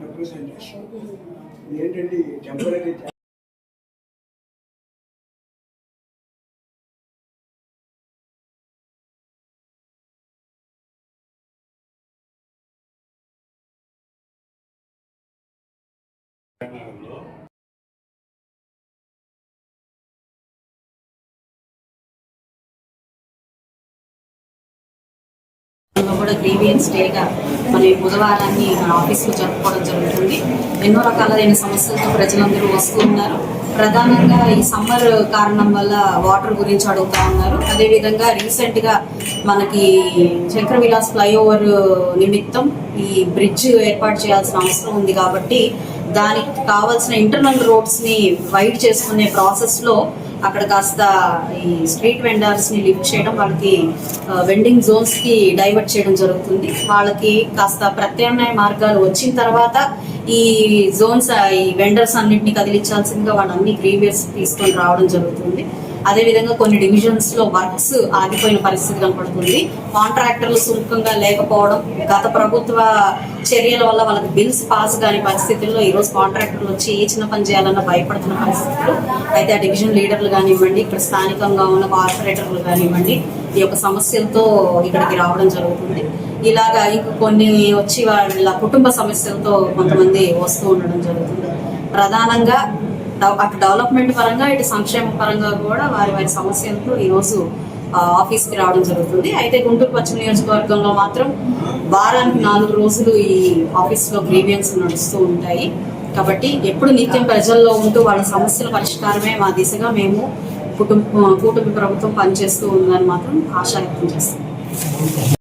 Representation ఏంటంటే temporary కూడా grievance డేగా మన ఈ బుధవారాన్ని మన ఆఫీస్లో జరుపుకోవడం జరుగుతుంది. ఎన్నో రకాలైన సమస్యలతో ప్రజలందరూ వస్తూ ఉన్నారు. ప్రధానంగా ఈ సమ్మర్ కారణం వల్ల వాటర్ గురించి అడుగుతా ఉన్నారు. అదేవిధంగా రీసెంట్గా మనకి చక్ర విలాస్ ఫ్లైఓవర్ నిమిత్తం ఈ బ్రిడ్జ్ ఏర్పాటు చేయాల్సిన అవసరం ఉంది కాబట్టి దానికి కావాల్సిన ఇంటర్నల్ రోడ్స్ని వైట్ వైడ్ చేసుకునే ప్రాసెస్లో అక్కడ కాస్త ఈ స్ట్రీట్ వెండర్స్ని లిఫ్ట్ చేయడం వాళ్ళకి వెండింగ్ జోన్స్కి డైవర్ట్ చేయడం జరుగుతుంది. వాళ్ళకి కాస్త ప్రత్యామ్నాయ మార్గాలు వచ్చిన తర్వాత ఈ జోన్స్ ఈ వెండర్స్ అన్నింటినీ కదిలించాల్సిందిగా వాళ్ళన్ని గ్రీవియస్ తీసుకొని రావడం జరుగుతుంది. అదే విధంగా కొన్ని డివిజన్స్లో వర్క్స్ ఆగిపోయిన పరిస్థితి కనపడుతుంది. కాంట్రాక్టర్లు సుముఖంగా లేకపోవడం గత ప్రభుత్వ చర్యల వల్ల వాళ్ళకి బిల్స్ పాస్ కాని పరిస్థితుల్లో ఈ రోజు కాంట్రాక్టర్లు వచ్చి ఏ చిన్న పని చేయాలన్న భయపడుతున్న పరిస్థితులు. అయితే ఆ డివిజన్ లీడర్లు కానివ్వండి ఇక్కడ స్థానికంగా ఉన్న కార్పొరేటర్లు కానివ్వండి ఈ యొక్క సమస్యలతో ఇక్కడికి రావడం జరుగుతుంది. ఇలాగా ఇంకా కొన్ని వచ్చి వాళ్ళ కుటుంబ సమస్యలతో కొంతమంది వస్తూ ఉండడం జరుగుతుంది. ప్రధానంగా అటు డెవలప్మెంట్ పరంగా ఇటు సంక్షేమ పరంగా కూడా వారి వారి సమస్యలతో ఈ రోజు ఆఫీస్కి రావడం జరుగుతుంది. అయితే గుంటూరు పశ్చిమ నియోజకవర్గంలో మాత్రం వారానికి నాలుగు రోజులు ఈ ఆఫీస్లో గ్రీవియన్స్ నడుస్తూ ఉంటాయి. కాబట్టి ఎప్పుడు నిత్యం ప్రజల్లో ఉంటూ వాళ్ళ సమస్యల పరిష్కారమే మా దిశగా మేము కుటుంబ కూటమి ప్రభుత్వం పనిచేస్తూ ఉందని మాత్రం ఆశా వ్యక్తం చేస్తాం